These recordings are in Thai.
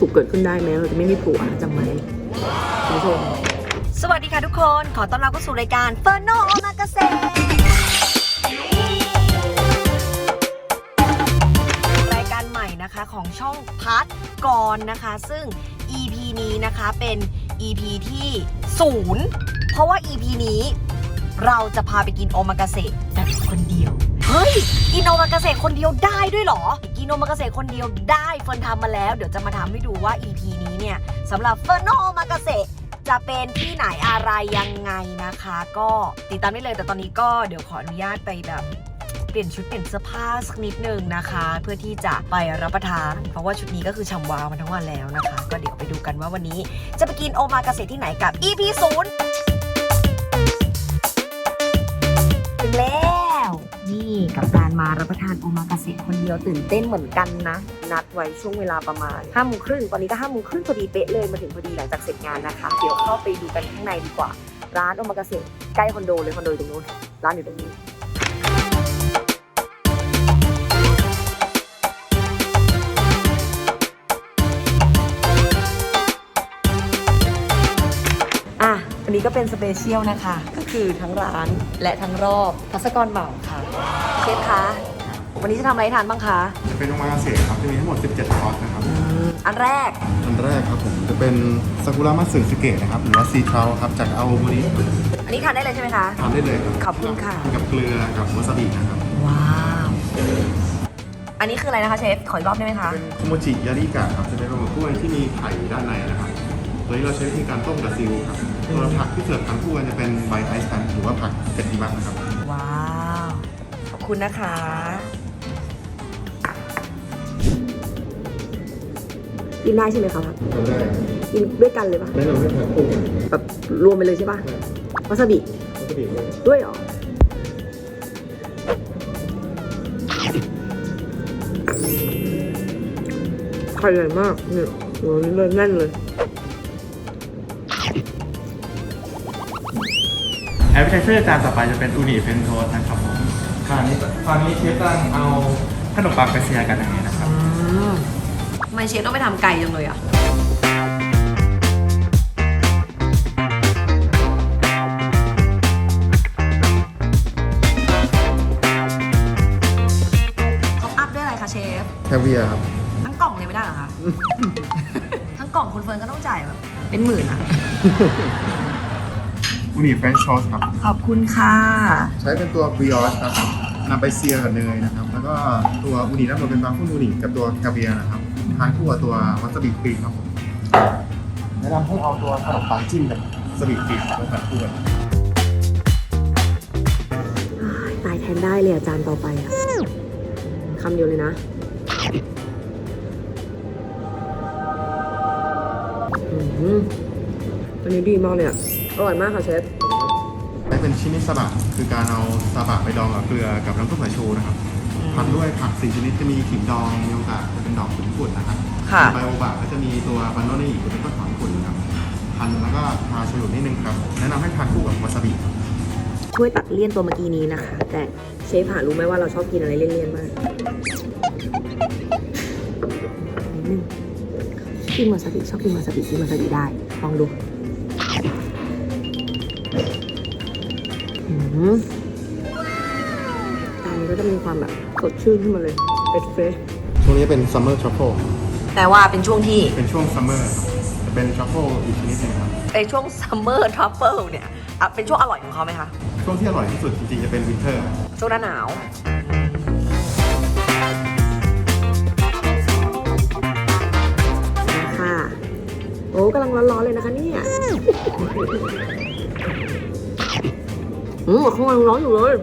สุขเกิดขึ้นได้ไหมเราจะไม่มีผัวจำไว้คุณผู้ชมสวัสดีค่ะทุกคน ขอต้อนรับเข้าสู่รายการเฟอร์โนโอมากาเซรายการใหม่นะคะของช่องพัทกรนะคะ ซึ่ง EP นี้นะคะเป็น EP ที่ศูนย์เพราะว่า EP นี้เราจะพาไปกินโอมากาเสะกันคนเดียว เฮ้ย กินโอมาเกาเสะคนเดียวได้ด้วยเหรอ กินโอมาเกาเสะคนเดียวได้เฟิร์นทำมาแล้ว เดี๋ยวจะมาทำให้ดูว่า EP นี้เนี่ยสำหรับเฟิร์นโนโอมาเกาเสะจะเป็นที่ไหนอะไรยังไงนะคะ ก็ติดตามได้เลยแต่ตอนนี้ก็เดี๋ยวขออนุญาตไปแบบเปลี่ยนชุดเปลี่ยนเสื้อผ้าสักนิดนึงนะคะ เพื่อที่จะไปรับประทาน เพราะว่าชุดนี้ก็คือฉ่ำวาวมาทั้งวันแล้วนะคะ ก็เดี๋ยวไปดูกันว่าวันนี้ จะไปกินโอมาเกาเสะที่ไหนกับ EP ศูนย์ถึงแล้ว นี่กับการมารับประทานโอมากาเสะคนเดียวตื่นเต้นเหมือนกันนะ นัดไว้ช่วงเวลาประมาณ5้าโมงครึ่งตอนนี้ก็5้าโมงครึ่งพอดีเป๊ะเลยมาถึงพอดีหลังจากเสร็จงานนะคะ เดี๋ยวเข้าไปดูกันข้างในดีกว่า ร้านโอมากาเสะใกล้คอนโดเลยคอนโดอยู่ตรงนู้นร้านอยู่ตรงนี้อะอันนี้ก็เป็นสเปเชียลนะคะ ก็คือทั้งร้านและทั้งรอบพัสกรเหมาค่ะ เชฟคะ วันนี้จะทำอะไรให้ทานบ้างคะจะเป็นโอมากาเสะครับจะมีทั้งหมด 17 คอร์สนะครับ อันแรก อันแรกครับผมจะเป็นซากุระมัตสึสเกะนะครับหรือว่าซีทรัลครับจากอาโอโมริอันนี้ทานได้เลยใช่ไหมคะ ทานได้เลยครับขอบคุณค่ะ กับเกลือกับวาซาบินะครับว้าว อันนี้คืออะไรนะคะเชฟ ขออีกรอบได้ไหมคะ เป็นโคโมจิยาริกะครับจะเป็นปลาหมึกกล้วยที่มีไข่ด้านในนะครับตัวนี้เราใช้วิธีการต้มกับซิลครับตัวผักที่เสิร์ฟทางคู่กันจะเป็นใบไอซ์แตนหรือว่าผักเกตติมัสนะครับว้าวขอบ คุณนะคะ กินได้ใช่ไหมคะพักอันแรกกินด้วยกันเลยปะแนะนำให้ทานคู่กันแบบรวมไปเลยใช่ปะวาซาบิวาซาบิด้วยด้วยเหรอไข่ใหญ่มากเนี่ยโหนี่เลยแน่นเลย แอปเปิลเซอร์จานต่อไปจะเป็นอูนิเฟนโทสนะครับผม คราวนี้ตอนนี้เชฟกำลังเอาขนมปังไปเซียกันอย่างนี้นะครับ ทำไมเชฟต้องไปทำไก่จังเลยอะเขาอัพด้วยอะไรคะเชฟ แคเวียร์ครับ ทั้งกล่องเลยไม่ได้เหรอคะ ทั้งกล่องคุณเฟิร์นก็ต้องจ่ายแบบ เป็นหมื่นอะ อูนิเฟรนช์ชอสครับ ขอบคุณค่ะ ใช้เป็นตัวบริออชครับนำไปเซียกับเนยนะครับ แล้วก็ตัวอูนิด้านบนเป็นบางคุนอูนิกับตัวแคเวียร์นะครับทานคู่กับตัววาซาบิครีมครับผมแนะนำให้เอาตัวขนมปังจิ้มกับวาซาบิครีมมาทานคู่กันตายแทนได้เลยอาจารย์ต่อไปอะคำเดียวเลยนะ อืมอันนี้ดีมากเลยอะอร่อยมากค่ะเชฟได้เป็นชิมิซาบะคือการเอาซาบะไปดองกับเกลือกับน้ำส้มสายชูนะครับพันด้วยผักสี่ชนิดจะมีขิงดองมีโอกาสจะเป็นดอกขุนฝุ่นนะครับค่ะไบโอบะก็จะมีตัวบันโนนี่เป็นต้นหอมขุ่นนะครับพันแล้วก็ทาฉลุนิดนึงครับ แนะนำให้ทานคู่กับวาซาบิช่วยตัดเลี่ยนตัวเมื่อกี้นี้นะคะ แต่เชฟหารู้ไหมว่าเราชอบกินอะไรเลี่ยนๆมากนิดนึงกินวาซาบิชอบกินวาซาบิกินวาซาบิได้ลองดู มอันนี้ก็จะมีความแบบสดชื่นขึ้นมาเลยเป็นเฟรชช่วงนี้เป็นซัมเมอร์ทรัฟเฟิลแต่ว่าเป็นช่วงที่ เป็นช่วงซัมเมอร์ครับจะเป็นทรัฟเฟิลอีกชนิดหนึงครับ ในช่วงซัมเมอร์ทรัฟเฟิลเนี่ยอะเป็นช่วงอร่อยของเขาไหมคะ ช่วงที่อร่อยที่สุดจริงๆจะเป็นวินเทอร์ช่วงหน้าหนาว ค่ะ โอ้กำลังร้อนๆเลยนะคะเนี่ย อืมข้างในยังร้อนอยู่เลย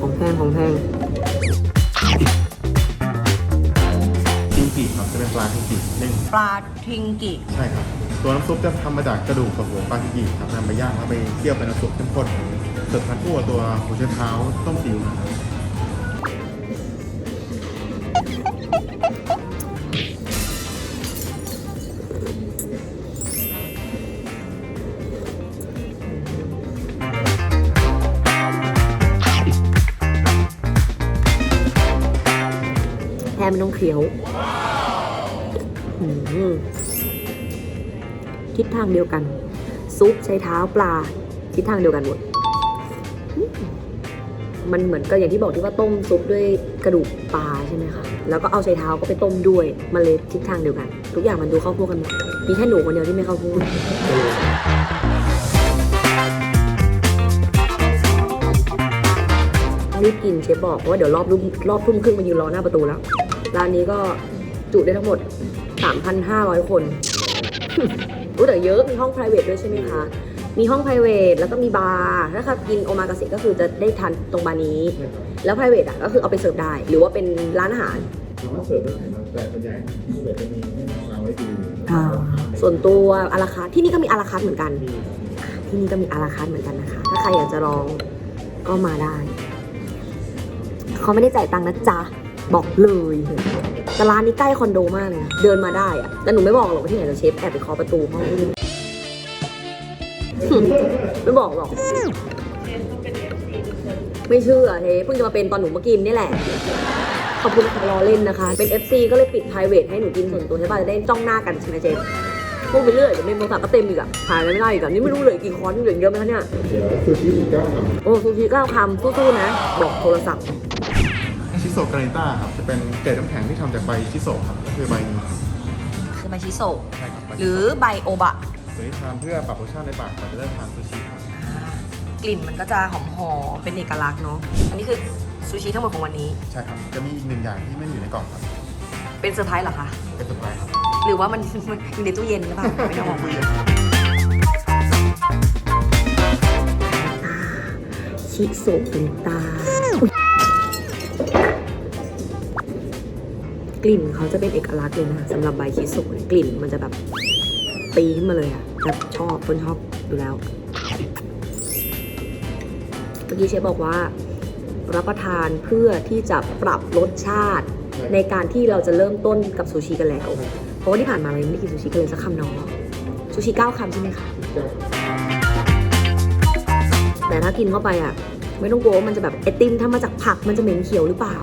ของแพงของแพงทิงกิครับจะเป็นปลาทิงกินึ่งปลาทิงกิ ใช่ครับ ตัวน้ำซุปจะทำมาจากกระดูกกับหัวปลาทิงกิครับนำไปย่างแล้วไปเคี่ยวเป็นน้ำซุปเข้มข้นเสิร์ฟทานคู่กับตัวหัวเชื้อเท้าต้มซีอิ๊วนะครับ ไม่ต้องเคี้ยวทิศทางเดียวกัน ซุปใช้เท้าปลา ทิศทางเดียวกันหมด มันเหมือนกับอย่างที่บอกที่ว่าต้มซุปด้วยกระดูกปลาใช่ไหมคะแล้วก็เอาใช้เท้าก็ไปต้มด้วยมันเลยทิศทางเดียวกัน ทุกอย่างมันดูเข้าพวกกันหมดมีแค่หนูคนเดียวที่ไม่เข้าพวกรีบกินเชฟบอกเพราะว่าเดี๋ยวรอบรุ่มรอบทุ่มครึ่งมายืนรอหน้าประตูแล้ว ร้านนี้ก็จุได้ทั้งหมด 3,500 คนรู้แต่เยอะ มีห้อง p r i v a t ด้วยใช่ไหมคะ มีห้อง p r i v a t แล้วก็มีบาร์ถ้าใครกินโอมากาเสะก็คือจะได้ทานตรงบาร์นี้ แล้ว p r i v a t อะก็คือเอาไปเสิร์ฟได้ หรือว่าเป็นร้านอาหารสามารถเสิร์ฟได้นะแต่ส่วนใหญ่ที่เสิร์ฟจะมีให้วางไว้ดูส่วนตัวอาราคาร์ทที่นี่ก็มีอาราคาร์ทเหมือนกัน ที่นี่ก็มีอาราคาร์ทเหมือนกันนะคะ ถ้าใครอยากจะลองก็มาได้ เขาไม่ได้จ่ายตังค์นะจ๊ะ บอกเลยแต่ร้านนี้ใกล้คอนโดมากเลยนะเดินมาได้อะแต่หนูไม่บอกหรอกว่าที่ไหนแต่เชฟแอบไปเคาะประตูห้องที่นี่ไม่บอกหรอกไม่เชื่อเฮ้เพิ่งจะมาเป็นตอนหนูมากินนี่แหละ ขอบคุณค่ะรอเล่นนะคะ เป็น FC ก็เลยปิด private ให้หนูกินส่วนตัวใช่ป่ะจะได้จ้องหน้ากันใช่ไหมเจมพูดไปเรื่อยเดี๋ยวเมมโทรศัพท์ก็เต็มอีกอะถ่ายไม่ได้อีกอะนี่ไม่รู้เลยกี่คอนเหลือเยอะไหมคะเนี่ยเดี๋ยวซูชิอีกเก้าคโอ้ซูชิเก้าคำสู้ๆนะ บอกโทรศัพท์ำชิ โซะกรานิต้าครับจะเป็นเกล็ดน้ำแข็งที่ทำจากใบชิโซะครับก็คือใบนี้คือใบชิโซะใช่ครับใบหรือใบโอบะ ตัวนี้ทานเพื่อปรับรสชาติในปากก่อนจะเริ่มทานซูชิครับ กลิ่นมันก็จะหอมหอมๆเป็นเอกลักษณ์เนาะ อันนี้คือซูชิทั้งหมดของวันนี้ ใช่ครับ จะมีอีกหนึ่งอย่างที่ไม่ได้อยู่ในกล่องครับ เป็นเซอร์ไพรส์เหรอคะ เป็นสไปร์ครับหรือว่ามัน มันอยู่ในตู้เย็นหรือเปล่าไม่ได้ออกมาชิโซะเป็นตา กลิ่นเขาจะเป็นเอกลักษณ์เลยนะสำหรับใบชิโซะเนี่ยกลิ่นมันจะแบบตีขึ้นมาเลยอะแบบชอบคนชอบอยู่แล้ว เมื่อกี้เชฟบอกว่า รับประทานเพื่อที่จะปรับรสชาติ ในการที่เราจะเริ่มต้นกับซูชิกันแล้ว เพราะว่าที่ผ่านมาเราไม่ได้กินซูชิกันเลยสักคำน้องซูชิเก้าคำใช่ไหมคะแต่ถ้ากินเข้าไปอะ ไม่ต้องกลัวว่ามันจะแบบไอติมทำมาจากผักมันจะเหม็นเขียวหรือเปล่า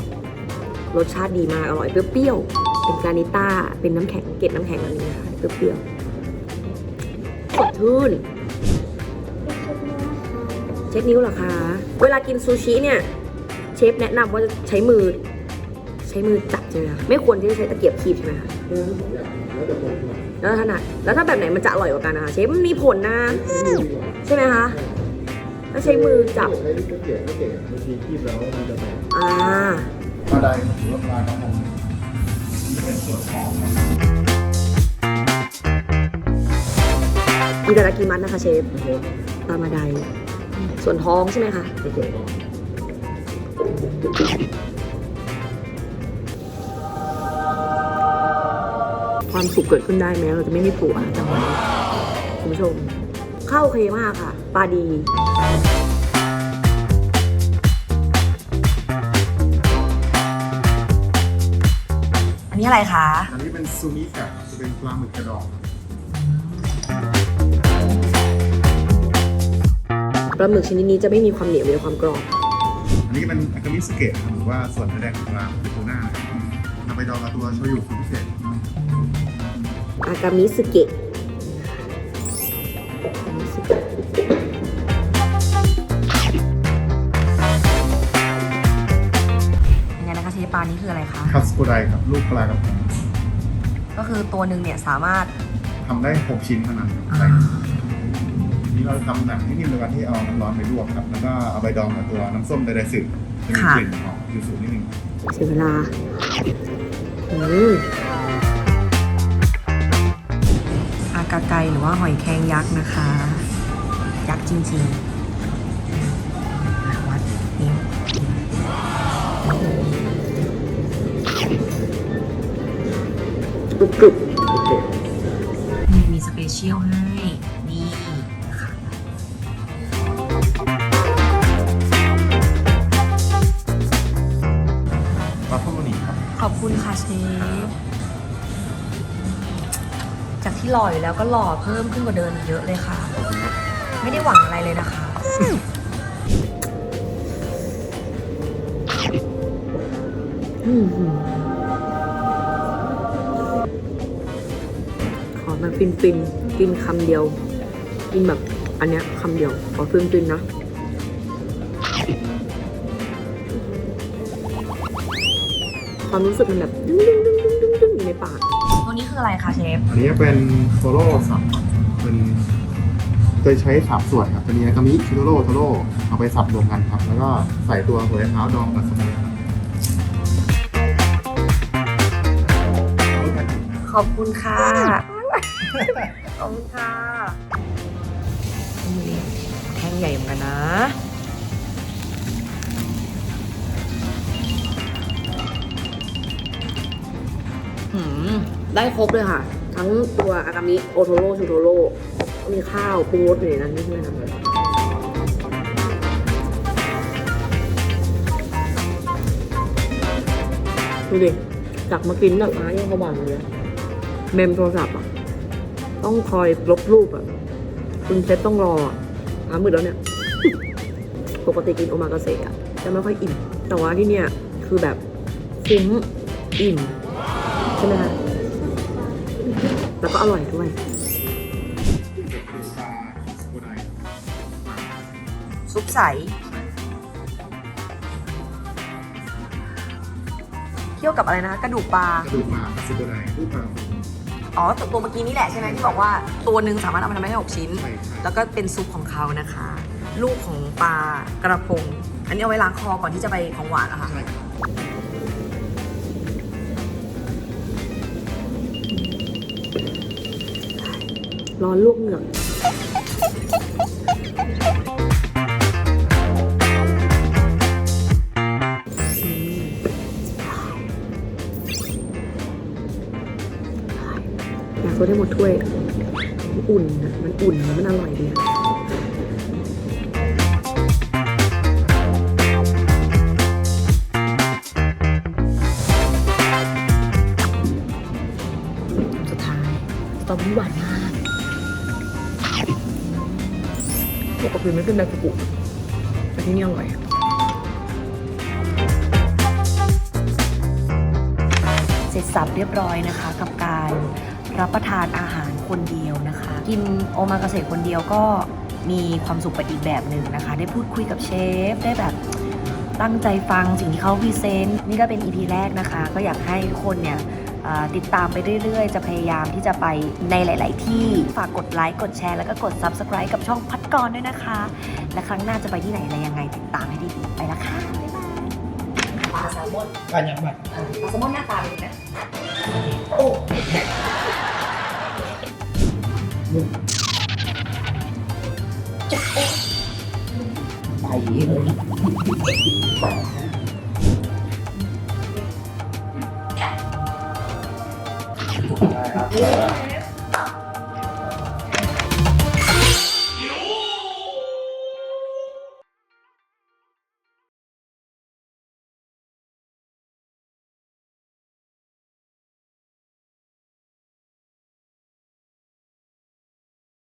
รสชาติดีมากอร่อยเปรี้ยวๆเป็นกรานิต้าเป็นน้ำแข็งเกล็ดน้ำแข็งแบบนี้นะคะเปรี้ยวๆสดชื่นเช็ดนิ้วเหรอคะเวลากินซูชิเนี่ยเชฟแนะนำว่าจะใช้มือ ใช้มือจับใช่ไหมคะไม่ควรที่จะใช้ตะเกียบคีบใช่ไหมคะแล้วแต่คนถนัดแล้วถนัดแล้วถ้าแบบไหนมันจะอร่อยกว่ากันนะคะเชฟมันมีผลนะใช่ไหมคะถ้าใช้มือจับใช้ตะเกียบไม่เก่งบางทีคีบแล้วมันจะแตกอ่า มาไดถือว่าปลาครับผมนี่เป็นส่วนของอิตาดากิมัสนะคะเชฟนะครับปลามาไดส่วนท้องใช่ไหมคะเป็นส่วนของความสุขเกิดขึ้นได้แม้เราจะไม่มีผัวจำไว้คุณผู้ชม เข้าโอเคมากค่ะ ปลาดี นนี้อะไรคะ อันนี้เป็นซูมิกะจะเป็นปลาหมึกกระดอง ปลาหมึกชนิดนี้จะไม่มีความเหนียวมีแต่ความกรอบ อันนี้ก็เป็นอากามิสเกะครับหรือว่าส่วนเนื้อแดงของปลาคือทูน่านะครับนำไปดองกับตัวโชยุสูตรพิเศษ อากามิสึเกะ นะคะเชฟปลานี้คืออะไรคะคัตสึโกไดครับลูกปลากระพงก็คือตัวหนึ่งเนี่ยสามารถทำได้ 6 ชิ้นเท่านั้นครับนี่เราทำหนังให้นิ่มโดยการที่เอาน้ำร้อนไปลวกครับแล้วก็เอาไปดองกับตัวน้ำส้มไดไดสึจะมีกลิ่นหอมยูสุนิดนึงเสียเวลาอืมอากาไกหรือว่าหอยแครงยักษ์นะคะ ยักษ์จริงๆ รุบกรุบนี่มีสเปเชียลให้ นี่ค่ะปลาพมูนีครับ ขอบคุณค่ะเชฟ จากที่หล่ออยู่แล้วก็หล่อเพิ่มขึ้นกว่าเดิมอีกเยอะเลยค่ะ ไม่ได้หวังอะไรเลยนะคะอืม ฟินฟินๆกินคำเดียว กินแบบอันเนี้ยคำเดียวขอฟินฟินๆนะความรู้สึกมันแบบดึงดึงดึงดึงดึงดึงอยู่ในปากตัวนี้คืออะไรคะเชฟ อันนี้เป็นโซโล่สับเป็นเคยใช้สามส่วนครับเป็นยากามิชิโร่โทโร่เอาไปสับรวมกันครับ แล้วก็ใส่ตัวหัวไชเท้าดองกับสมุนครับขอบคุณค่ะ ขอบคุณค่ะนี่แท่งใหญ่เหมือนกันนะ หืม ได้ครบเลยค่ะ ทั้งตัวอากามิโอโทโร่ชูโทโร่ มีข้าวปรุงรสอยู่ในนั้นด้วยนะดูดิจักมากินแบบร้านยังสว่างอยู่เลยเมมโทรศัพท์อะ ต้องคอยลบรูปอะ คุณเซฟต้องรออะหามืดแล้วเนี่ย ปกติกินโอมากาเสะอะจะไม่ค่อยอิ่ม แต่ว่าที่เนี่ยคือแบบคุ้มอิ่ม ใช่ไหมคะแล้วก็อร่อยด้วยซุปใสเคี่ยวกับอะไรนะคะกระดูกปลากระดูกปลาซิโกไดรูปปลา อ๋อตัวตัวเมื่อกี้นี่แหละใช่ไหมที่บอกว่าตัวหนึ่งสามารถเอามาทำได้หกชิ้นใช่ใช่แล้วก็เป็นซุปของเขานะคะ ลูกของปลากระพง อันนี้เอาไว้ล้างคอก่อนที่จะไปของหวานนะคะใช่ครับร้อนลวกเหงือก ดให้หมดถ้วย อุ่นนะมันอุ่นมันอร่อยดีสุดท้ายสตรอเบอรี่หวานมากปกติไม่เป็นแบบกุแต่ที่นี่อร่อยเสร็จสับเรียบร้อยนะคะ กับการ รับประทานอาหารคนเดียวนะคะ กินโอมากาเสะคนเดียวก็มีความสุขไปอีกแบบหนึ่งนะคะ ได้พูดคุยกับเชฟ ได้แบบตั้งใจฟังสิ่งที่เขาพรีเซนต์นี่ก็เป็น EP แรกนะคะ ก็อยากให้ทุกคนเนี่ยติดตามไปเรื่อย ๆ จะพยายามที่จะไปในหลาย ๆ ที่ ฝากกดไลค์ กดแชร์ แล้วก็กด Subscribe กับช่องพัดกรด้วยนะคะ และครั้งหน้าจะไปที่ไหนอะไรยังไงติดตามให้ดีๆไปละค่ะ ปลาแซลมอนการยังบัตรปลาแซลมอนหน้าตาเป็นยังไงโอ้ไปเลยเ